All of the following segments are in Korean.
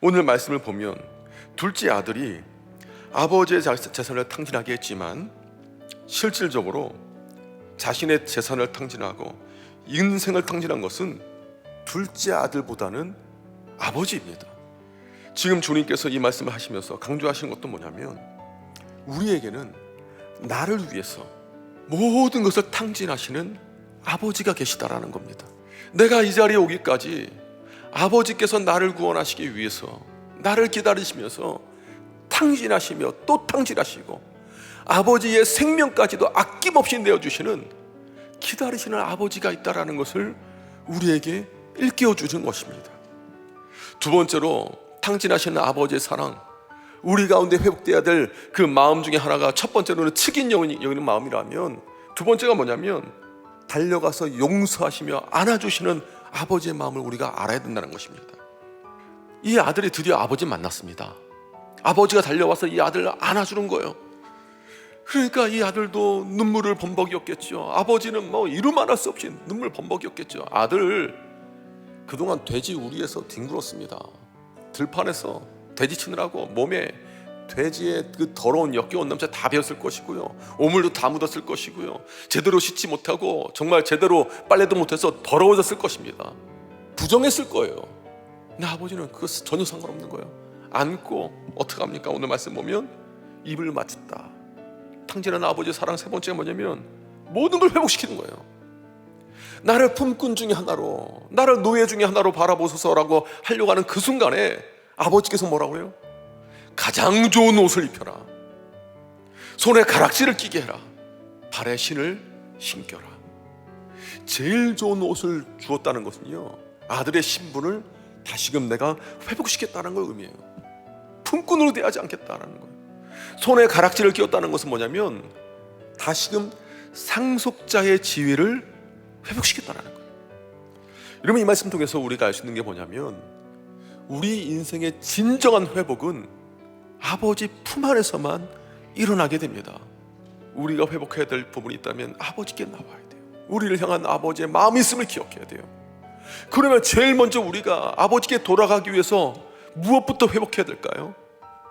오늘 말씀을 보면 둘째 아들이 아버지의 자- 재산을 탕진하게 했지만 실질적으로 자신의 재산을 탕진하고 인생을 탕진한 것은 둘째 아들보다는 아버지입니다. 지금 주님께서 이 말씀을 하시면서 강조하시는 것도 뭐냐면 우리에게는 나를 위해서 모든 것을 탕진하시는 아버지가 계시다라는 겁니다. 내가 이 자리에 오기까지 아버지께서 나를 구원하시기 위해서 나를 기다리시면서 탕진하시며 또 탕진하시고 아버지의 생명까지도 아낌없이 내어주시는 기다리시는 아버지가 있다라는 것을 우리에게 일깨워 주는 것입니다. 두 번째로 탕진하시는 아버지의 사랑 우리 가운데 회복돼야 될 그 마음 중에 하나가 첫 번째로는 영이 여기는 마음이라면 두 번째가 뭐냐면 달려가서 용서하시며 안아주시는 아버지의 마음을 우리가 알아야 된다는 것입니다. 이 아들이 드디어 아버지 만났습니다. 아버지가 달려와서 이 아들을 안아주는 거예요. 그러니까 이 아들도 눈물을 범벅이었겠죠. 아버지는 뭐 이루 말할 수 없이 눈물 범벅이었겠죠. 아들 그동안 돼지 우리에서 뒹굴었습니다. 들판에서 돼지 치느라고 몸에 돼지의 그 더러운 역겨운 냄새 다 배었을 것이고요. 오물도 다 묻었을 것이고요. 제대로 씻지 못하고 정말 제대로 빨래도 못해서 더러워졌을 것입니다. 부정했을 거예요. 근데 아버지는 그것 전혀 상관없는 거예요. 안고 어떻게 합니까? 오늘 말씀 보면 입을 맞췄다. 탕진하는 아버지의 사랑 세 번째가 뭐냐면 모든 걸 회복시키는 거예요. 나를 품꾼 중에 하나로 나를 노예 중에 하나로 바라보소서라고 하려고 하는 그 순간에 아버지께서 뭐라고 해요? 가장 좋은 옷을 입혀라. 손에 가락지를 끼게 해라. 발에 신을 신겨라. 제일 좋은 옷을 주었다는 것은요 아들의 신분을 다시금 내가 회복시켰다는 걸 의미해요. 품꾼으로 대하지 않겠다라는 거예요. 손에 가락지를 끼웠다는 것은 뭐냐면 다시금 상속자의 지위를 회복시켰다는 거예요. 여러분 이 말씀 통해서 우리가 알 수 있는 게 뭐냐면 우리 인생의 진정한 회복은 아버지 품 안에서만 일어나게 됩니다. 우리가 회복해야 될 부분이 있다면 아버지께 나와야 돼요. 우리를 향한 아버지의 마음이 있음을 기억해야 돼요. 그러면 제일 먼저 우리가 아버지께 돌아가기 위해서 무엇부터 회복해야 될까요?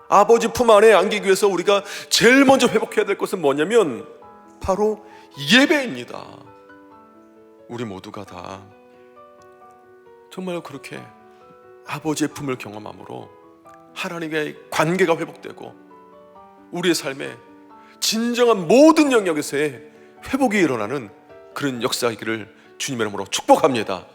아버지 품 안에 안기기 위해서 우리가 제일 먼저 회복해야 될 것은 뭐냐면 바로 예배입니다. 우리 모두가 다 정말 그렇게 아버지의 품을 경험함으로 하나님의 관계가 회복되고 우리의 삶에 진정한 모든 영역에서의 회복이 일어나는 그런 역사이기를 주님의 이름으로 축복합니다.